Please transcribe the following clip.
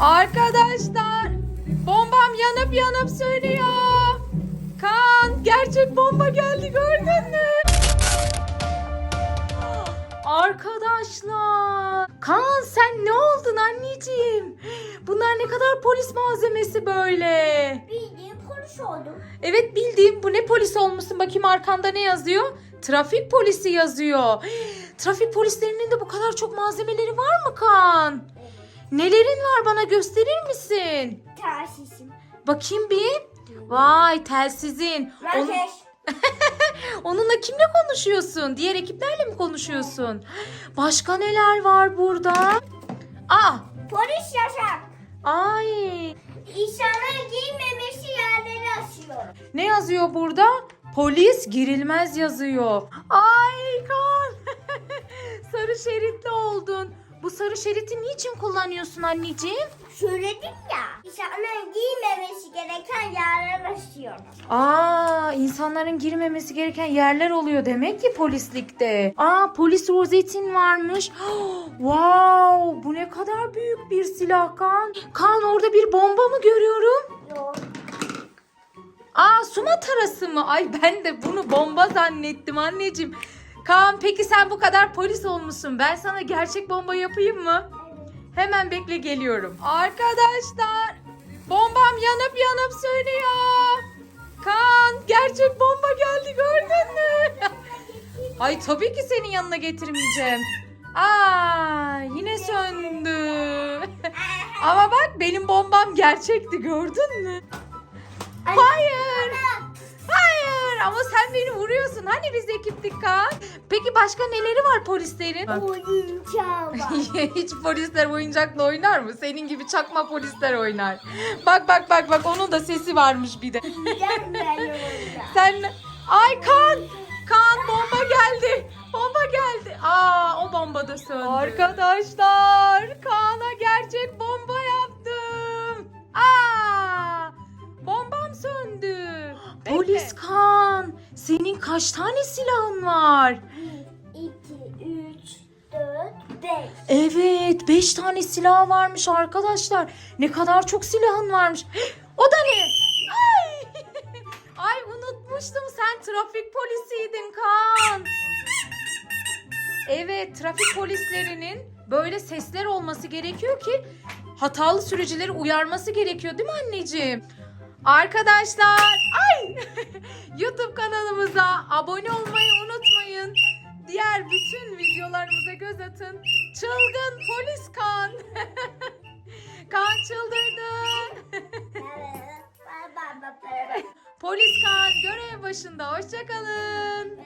Arkadaşlar bombam yanıp yanıp sönüyor. Kan gerçek bomba geldi gördün mü? Arkadaşlar. Kaan sen ne oldun anneciğim? Bunlar ne kadar polis malzemesi böyle? Bildiğin polis oldum. Evet bildiğim bu ne polis olmuşsun bakayım arkanda ne yazıyor? Trafik polisi yazıyor. Trafik polislerinin de bu kadar çok malzemeleri var mı Kaan? Nelerin var bana gösterir misin? Tersisim. Bakayım bir. Vay telsizin. Onun- onunla kimle konuşuyorsun? Diğer ekiplerle mi konuşuyorsun? Başka neler var burada? Aa, Polis yasak. ay. İnsanların giymemesi yerleri asıyorum. Ne yazıyor burada? Polis girilmez yazıyor. Ay kan. sarı şeritli oldun. Bu sarı şeriti niçin kullanıyorsun anneciğim? Söyledim ya. İnsanların giymemesi gereken yerler asıyorum. Aa, insanların girmemesi gereken yerler oluyor demek ki polislikte. Aa, polis rozetin varmış. wow, bu ne kadar büyük bir silah kan. Kan orada bir bomba mı görüyorum? Yok. Aa su matarası mı? Ay ben de bunu bomba zannettim anneciğim. Kaan peki sen bu kadar polis olmuşsun. Ben sana gerçek bomba yapayım mı? Hemen bekle geliyorum. Arkadaşlar bombam yanıp yanıp sönüyor. Kaan gerçek bomba geldi gördün mü? Ay tabii ki senin yanına getirmeyeceğim. Aa yine söndü. Ama bak benim bombam gerçekti gördün mü? Hayır. Hayır ama sen beni vuruyorsun. Hani biz ekiptik Kaan? Başka neleri var polislerin? Oyuncağı var. Hiç polisler oyuncakla oynar mı? Senin gibi çakma polisler oynar. Bak bak bak bak onun da sesi varmış bir de. Sen Ay kan! Kan bomba geldi. Bomba geldi. Aa o bomba da söndü. Arkadaşlar Kaan'a gerçek bomba yaptım. Aa! Bombam söndü. Polis Kaan, senin kaç tane silahın var? 1, 2, 3, 4, 5. Evet, 5 tane silah varmış arkadaşlar. Ne kadar çok silahın varmış. O da ne? Ay! Ay unutmuştum sen trafik polisiydin Kaan. Evet, trafik polislerinin böyle sesler olması gerekiyor ki hatalı sürücüleri uyarması gerekiyor değil mi anneciğim? Arkadaşlar, ay! YouTube kanalımıza abone olmayı. Diğer bütün videolarımıza göz atın. Çılgın polis Kaan. Kaan çıldırdı. Polis Kaan görev başında. Hoşçakalın.